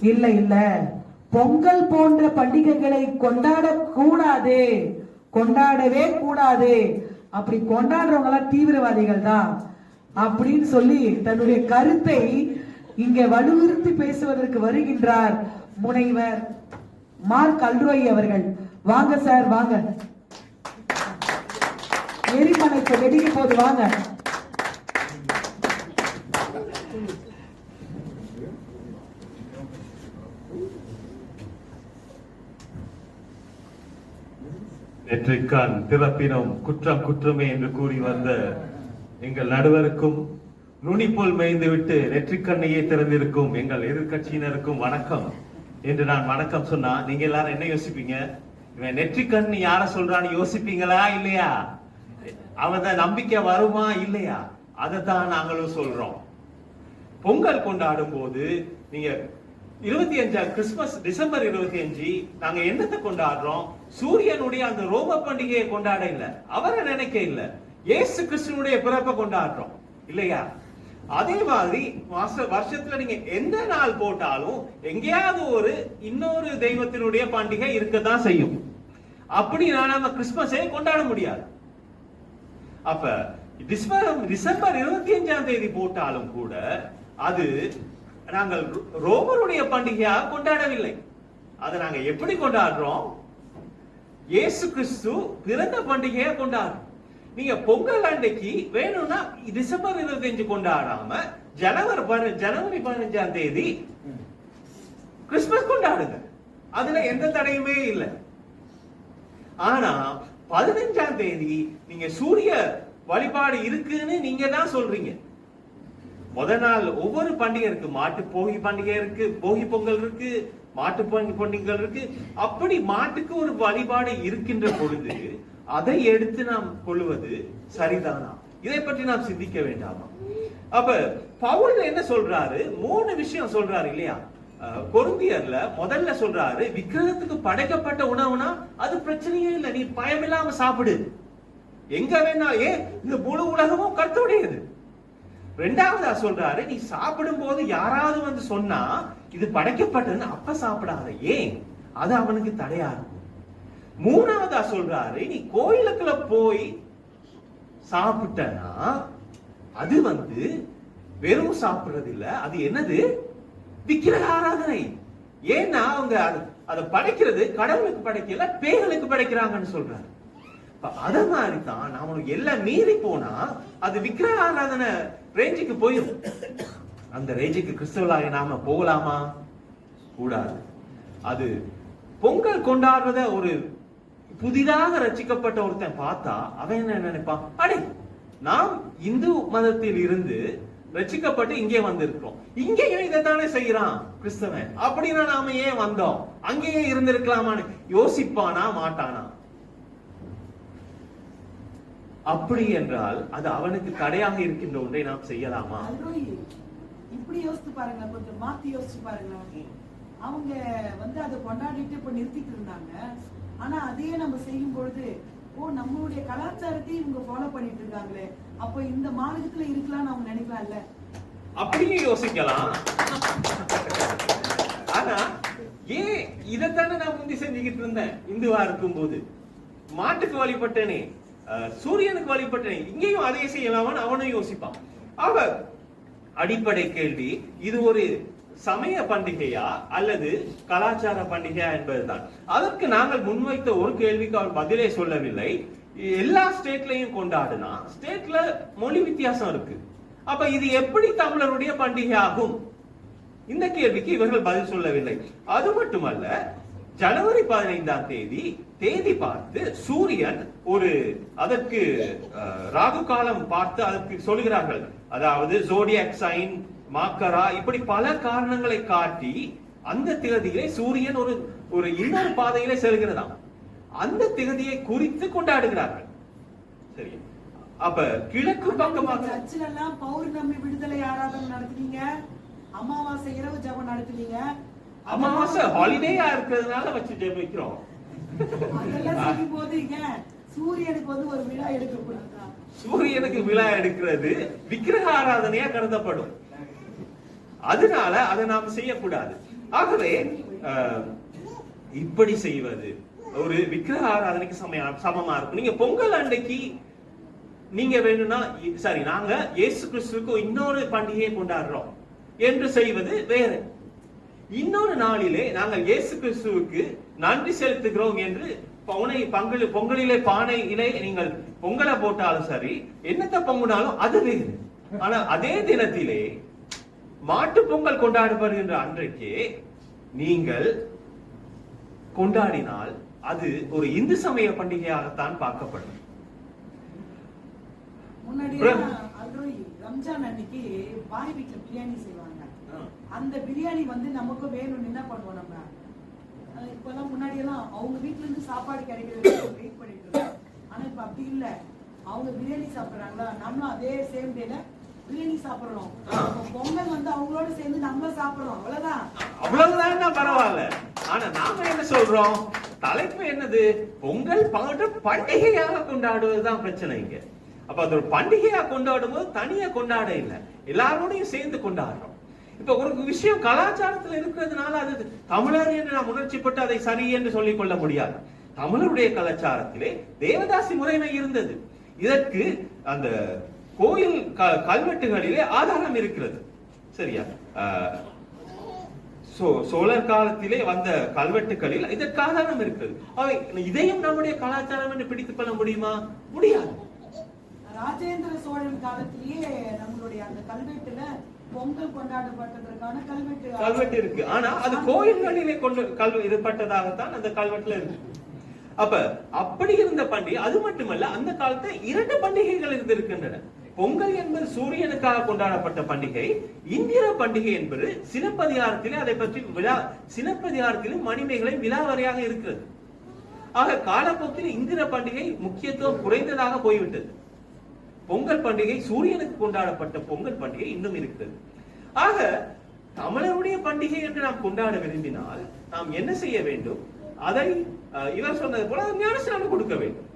இல்லை இல்லை. பொங்கல் போன்ற பண்டிகைகளை கொண்டாட கூடாது. கொண்டாடவே கூடாது. அப்படி கொண்டாடுறவங்க எல்லாம் தீவிரவாதிகள் தான். அப்படின்னு சொல்லி தன்னுடைய கருத்தை இங்க வலுவிறுத்தி பேசுவதற்கு வருகின்றார் முனைவர் மார்க் அல்ரோய் அவர்கள். வாங்க சார் வாங்க. எரிமலைக்கு வெடிக்கும் போது வாங்க. நெற்றிக்கான் பிறப்பினும் குற்றம் குற்றமே என்று கூறி வந்த எங்கள் நடுவருக்கும் நுனிப்போல் மேய்ந்து விட்டு நெற்றிக்கண்ணையே திறந்திருக்கும் எங்கள் எதிர்க்கட்சியினருக்கும் வணக்கம் என்று நான் வணக்கம் சொன்னா நீங்க எல்லாரும் என்ன யோசிப்பீங்க? இவன் நெற்றிக்கண் யார சொல்றான்னு யோசிப்பீங்களா இல்லையா? அவன் நம்பிக்கை வருமா இல்லையா? அதை தான் நாங்களும் சொல்றோம். பொங்கல் கொண்டாடும் போது நீங்க இருபத்தி அஞ்சா கிறிஸ்துமஸ் டிசம்பர் இருபத்தி அஞ்சு நாங்க என்னத்தை கொண்டாடுறோம்? சூரியனுடைய அந்த ரோம பண்டிகையை கொண்டாட இல்ல. அவரை நினைக்க இல்ல. ஏசு கிறிஸ்துனுடைய பிறப்பை கொண்டாடுறோம். இல்லையா? அதே மாதிரி மாச வருஷத்துல நீங்க எந்த நாள் போட்டாலும் எங்கேயாவது ஒரு இன்னொரு தெய்வத்தினுடைய பண்டிகை இருக்கத்தான் செய்யும். அப்படின்னா நம்ம கிறிஸ்மஸே கொண்டாட முடியாது. அப்ப டிசம்பர் டிசம்பர் இருபத்தி அஞ்சாம் தேதி போட்டாலும் கூட அது நாங்கள் ரோமருடைய பண்டிகையாக கொண்டாடவில்லை. அதை நாங்கள் எப்படி கொண்டாடுறோம்? இயேசு கிறிஸ்து பிறந்த பண்டிகையை கொண்டாடுறோம் நீங்க பொங்கல் அன்னைக்கு வேணும்னா டிசம்பர் இருபத்தஞ்சு கொண்டாடாம ஜனவரி பதி- ஜனவரி பதினஞ்சாம் தேதி கிறிஸ்துமஸ் கொண்டாடுங்க. அதுல எந்த தடையுமே இல்லை. ஆனா பதினஞ்சாம் தேதி நீங்க சூரிய வழிபாடு இருக்குன்னு நீங்க தான் சொல்றீங்க. முத நாள் ஒவ்வொரு பண்டிகை இருக்கு. மாட்டு போகி பண்டிகை இருக்கு போகி பொங்கல் இருக்கு மாட்டு பொங்கல் பண்டிகைகள் இருக்கு. அப்படி மாட்டுக்கு ஒரு வழிபாடு இருக்கின்ற பொழுது அதை எடுத்து நாம் கொள்வது சரிதானா? இதை பற்றி நாம் சிந்திக்க வேண்டாமா? அப்ப பவுல் என்ன சொல்றாரு? மூணு விஷயம் சொல்றாரு இல்லையா? கொருந்தியர்ல முதல்ல சொல்றாரு விக்கிரகத்துக்கு படைக்கப்பட்ட உணவுனா அது பிரச்சனையே இல்லை. நீ பயமில்லாம சாப்பிடு. எங்க வேணா ஏன்? இந்த முழு உலகமும் கர்த்தருடையது ரெண்டாவதா சொல்றாரு நீ சாப்பிடும் போது யாராவது வந்து சொன்னா இது படைக்கப்பட்டதுன்னு அப்ப சாப்பிடாத ஏன்? அது அவனுக்கு தடையா இருக்கும். மூணாவதா சொல்றாரு நீ கோயிலுக்குள்ள போய் சாப்பிட்டனா அது வந்து வெறும் சாப்பிடுறது இல்ல அது என்னது? விக்கிரக ஆராதனை. ஏன்னா அவங்க அது அதை படைக்கிறது கடவுளுக்கு படைக்கல பேய்களுக்கு படைக்கிறாங்கன்னு சொல்றாரு. அத மாதிரி தான் நாம எல்லாம் மீறி போனா அது விக்கிரக ஆராதனை ரேஞ்சுக்கு போயிடும் அந்த ரேஞ்சுக்கு கிறிஸ்தவர்களாக நாம போகலாமா? கூடாது. அது பொங்கல் கொண்டாடுறத ஒரு புதிதாக ரச்சிக்கப்பட்ட ஒருத்தன் பார்த்தா அவன் என்ன நினைப்பான்? அடே நாம் இந்து மதத்தில் இருந்து ரச்சிக்கப்பட்டு இங்கே வந்திருக்கிறோம். இங்கேயும் இதைத்தானே செய்யறான் கிறிஸ்தவன்? அப்படின்னா நாம ஏன் வந்தோம்? அங்கேயே இருந்திருக்கலாமான்னு யோசிப்பானா மாட்டானா? அப்படி என்றால் அது அவனுக்கு தடையாக இருக்கின்ற ஒன்றை நாம் செய்யலாமா? இப்படி யோசிச்சு பாருங்க கொஞ்சம் மாத்தி யோசிச்சு பாருங்க. அவங்க வந்து அதை கொண்டாடிட்டு இப்ப நிறுத்திட்டு இருந்தாங்க. ஆனா அதையே நம்ம செய்யும் பொழுது ஓ நம்மளுடைய கலாச்சாரத்தையும் இவங்க ஃபாலோ பண்ணிட்டு இருக்காங்களே. அப்போ இந்த மாநிலத்துல இருக்கலாம்னு அவங்க நினைக்கலாம்ல? அப்படியும் யோசிக்கலாம். ஆனா ஏன் இதைத்தானே நான் முந்தி செஞ்சுக்கிட்டு இருந்தேன்? இந்துவா இருக்கும்போது. மாட்டுக்கு வழிபட்டேனே. சூரியனுக்கு வழிபட்டேனே இங்கேயும் அதே செய்யலாமான்னு அவனும் யோசிப்பான். அவ அடிப்படை கேள்வி இது ஒரு சமய பண்டிகையா அல்லது கலாச்சார பண்டிகையா என்பதுதான். அதற்கு நாங்கள் முன்வைத்த ஒரு கேள்விக்கு அவர் பதிலே சொல்லவில்லை. எல்லா ஸ்டேட்லையும் கொண்டாடுனா ஸ்டேட்ல மொழி வித்தியாசம் இருக்கு. அப்ப இது எப்படி தமிழருடைய பண்டிகை ஆகும்? இந்த கேள்விக்கு இவர்கள் பதில் சொல்லவில்லை. அது மட்டுமல்ல ஜனவரி பதினைந்தாம் தேதி தேதி பார்த்து சூரியன் ஒரு அதற்கு ராகு காலம் பார்த்து அதற்கு சொல்கிறார்கள் அதாவது ஜோடியாக் சைன் மாக்கரா இப்படி பல காரணங்களை காட்டி அந்த திகதியிலே சூரியன் ஒரு ஒரு இன்னொரு பாதையிலே செல்கிறதாம். அந்த திகதியை குறித்து கொண்டாடுகிறார்கள். சரி. அப்ப கிழக்கு பக்கமாக சர்ச்சில் எல்லாம் பௌர்ணமி விடுதலை ஆராதனை நடத்துனீங்க. அமாவாசை இரவு ஜெபம் நடத்துனீங்க. அமாவாசை ஹாலிடேயா இருக்கிறதுனால வச்சு ஜெபிக்கிறோம். சூரியனுக்கு வந்து ஒரு விழா எடுக்கக்கூடாதா சூரியனுக்கு விழா எடுக்கிறது விக்கிரக ஆராதனையா கருதப்படும். அதனால அதை நாம் செய்யக்கூடாது. ஆகவே இப்படி செய்வது ஒரு விக்கிரக ஆராதனைக்கு சமய சமமா இருக்கும். நீங்க பொங்கல் அன்னைக்கு நீங்க வேணும்னா சாரி நாங்க இயேசு கிறிஸ்துக்கு இன்னொரு பண்டிகையை கொண்டாடுறோம் என்று செய்வது வேறு. இன்னொரு நாளிலே நாங்கள் இயேசு கிறிஸ்துவுக்கு நன்றி செலுத்துகிறோம் என்று பவுனை பங்கல் பொங்கலிலே பானையிலே நீங்கள் பொங்கலை போட்டாலும் சரி என்னத்தை பொங்குனாலும் அது வேறு. ஆனா அதே தினத்திலே மாட்டு பொங்கல் கொண்டாடப்படுகின்ற அன்றைக்கே நீங்கள் கொண்டாடினால் அது ஒரு இந்து சமய பண்டிகையாகத்தான் பார்க்கப்படும். முன்னாடி ரம்ஜான் அன்னைக்கு பாய் வீட்டுல பிரியாணி செய்வாங்க. அந்த பிரியாணி வந்து நமக்கு வேணும்னு என்ன பண்ணுவோம் நம்ம? இப்பெல்லாம் முன்னாடி எல்லாம் அவங்க வீட்ல இருந்து சாப்பாடு கிடைக்கிறது வெயிட் பண்ணிட்டு இருக்கோம் ஆனா இப்ப அப்படி இல்ல. அவங்க பிரியாணி சாப்பிடுறாங்களா? நம்மளும் அதே சேம் டேல பிரியாணி சாப்பிடுறோம். பொங்கல் வந்து அவங்களோட சேர்ந்து நம்ம சாப்பிடுறோம். அவ்வளவுதான். அவ்வளவுதான் பரவாயில்ல. ஆனா நாம என்ன சொல்றோம்? தலைப்பு என்னது? பொங்கல் போன்ற பண்டிகையாக கொண்டாடுவதுதான் பிரச்சனை இங்க. அப்ப அது ஒரு பண்டிகையா கொண்டாடும் போது தனியா கொண்டாட இல்ல. எல்லாரோடையும் சேர்ந்து கொண்டாடுறோம். இப்ப ஒரு விஷயம் கலாச்சாரத்துல இருக்கிறதுனால அது தமிழர் என்று நாம் உணர்ச்சிப்பட்டு அதை சரி என்று சொல்லிக் கொள்ள முடியாது. தமிழருடைய கலாச்சாரத்திலே தேவதாசி முறைமை இருந்தது. இதற்கு அந்த கோயில் கல்வெட்டுகளிலே ஆதாரம் இருக்கிறது. சரியா? சோழர் காலத்திலே வந்த கல்வெட்டுகளில் இதற்கு ஆதாரம் இருக்கிறது. அவை இதையும் நம்முடைய கலாச்சாரம் என்று பிடித்துக் கொள்ள முடியுமா? முடியாது. ராஜேந்திர சோழன் காலத்திலேயே நம்மளுடைய அந்த கல்வெட்டுல பொங்கல் கொண்டாடப்பட்டதற்கான கல்வெட்டு கல்வெட்டு இருக்கு. ஆனா அது கோயில்களிலே கொண்டு கல் இது பட்டதாகத்தான் அந்த கல்வெட்டுல இருக்கு. அப்ப அப்படி இருந்த பண்டிகை அது மட்டுமல்ல அந்த காலத்துல இரண்டு பண்டிகைகள் இருந்திருக்கின்றன பொங்கல் என்பது சூரியனுக்காக கொண்டாடப்பட்ட பண்டிகை இந்திர பண்டிகை என்பது சிலப்பதிகாரத்திலே அதை பற்றி விழா சிலப்பதிகாரத்திலே மணிமேகலை விழாவறையாக இருக்கிறது. ஆக காலப்போக்கில் இந்திர பண்டிகை முக்கியத்துவம் குறைந்ததாக போய்விட்டது. பொங்கல் பண்டிகை சூரியனுக்கு கொண்டாடப்பட்ட பொங்கல் பண்டிகை இன்னும் இருக்கிறது ஆக தமிழருடைய பண்டிகை என்று நாம் கொண்டாட விரும்பினால் நாம் என்ன செய்ய வேண்டும்? அதை இவர் சொன்னது போல ஞானஸ்நானம் கொடுக்க வேண்டும்.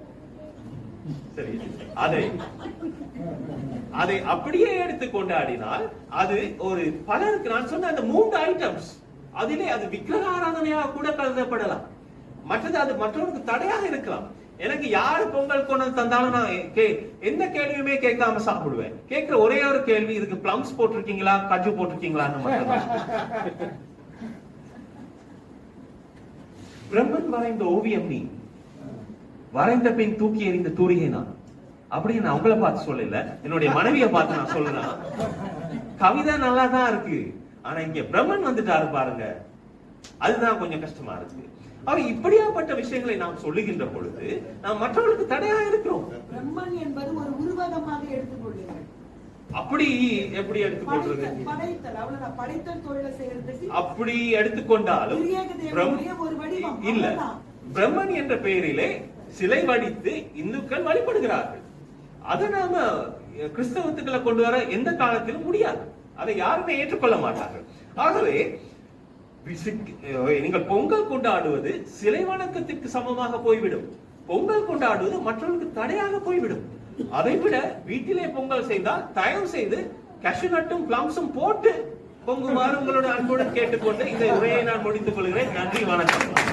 சரி அதை அதை அப்படியே எடுத்து கொண்டாடினால் அது ஒரு பலருக்கு நான் சொன்ன அந்த மூன்று ஐட்டம்ஸ் அதிலே அது விக்கிரக ஆராதனையாக கூட கருதப்படலாம். மற்றது அது மற்றவருக்கு தடையாக இருக்கலாம். எனக்கு யாரு பொங்கல் கொண்டு வந்து தந்தாலும் நான் கே எந்த கேள்வியுமே கேட்காம சாப்பிடுவேன். கேட்கிற ஒரே ஒரு கேள்வி இதுக்கு பிளம்ஸ் போட்டிருக்கீங்களா? கஜு போட்டிருக்கீங்களான்னு மட்டும்தான். பிரம்மன் வரைந்த ஓவியம் நீ. வரைந்த பின் தூக்கி எறிந்த தூரிகை நான். அப்படி நான் உங்களை பார்த்து சொல்லல. என்னுடைய மனைவியை பார்த்து நான் சொல்லலாம் கவிதை நல்லா தான் இருக்கு. ஆனா இங்க பிரம்மன் வந்துட்டாரு பாருங்க. அதுதான் கொஞ்சம் கஷ்டமா இருக்கு. அவ இப்படியாப்பட்ட விஷயங்களை நாம் சொல்லுகின்ற பொழுது நாம் மற்றவர்களுக்கு தடையா இருக்கிறோம். பிரம்மன் என்பது ஒரு உருவகமாக எடுத்துக்கொள்ளுங்கள் அப்படி எப்படி எடுத்துக்கொள்றது அப்படி எடுத்துக்கொண்டாலும் இல்ல. பிரம்மன் என்ற பெயரிலே சிலை வடித்து இந்துக்கள் வழிபடுகிறார்கள். அதை நாம கிறிஸ்தவத்துக்களை கொண்டு வர எந்த காலத்திலும் முடியாது. அதை யாருமே ஏற்றுக்கொள்ள மாட்டார்கள். ஆகவே நீங்கள் பொங்கல் கொண்டாடுவது சிலை வணக்கத்திற்கு சமமாக போய்விடும். பொங்கல் கொண்டாடுவது மற்றவர்களுக்கு தடையாக போய்விடும். அதை விட வீட்டிலே பொங்கல் செய்தால் தயவு செய்து கேஷ்யூ நட்டும் பிளம்ஸும் போட்டு பொங்குமாறு உங்களோட அன்புடன் கேட்டுக்கொண்டு இந்த உரையை நான் முடித்துக் கொள்கிறேன். நன்றி வணக்கம்.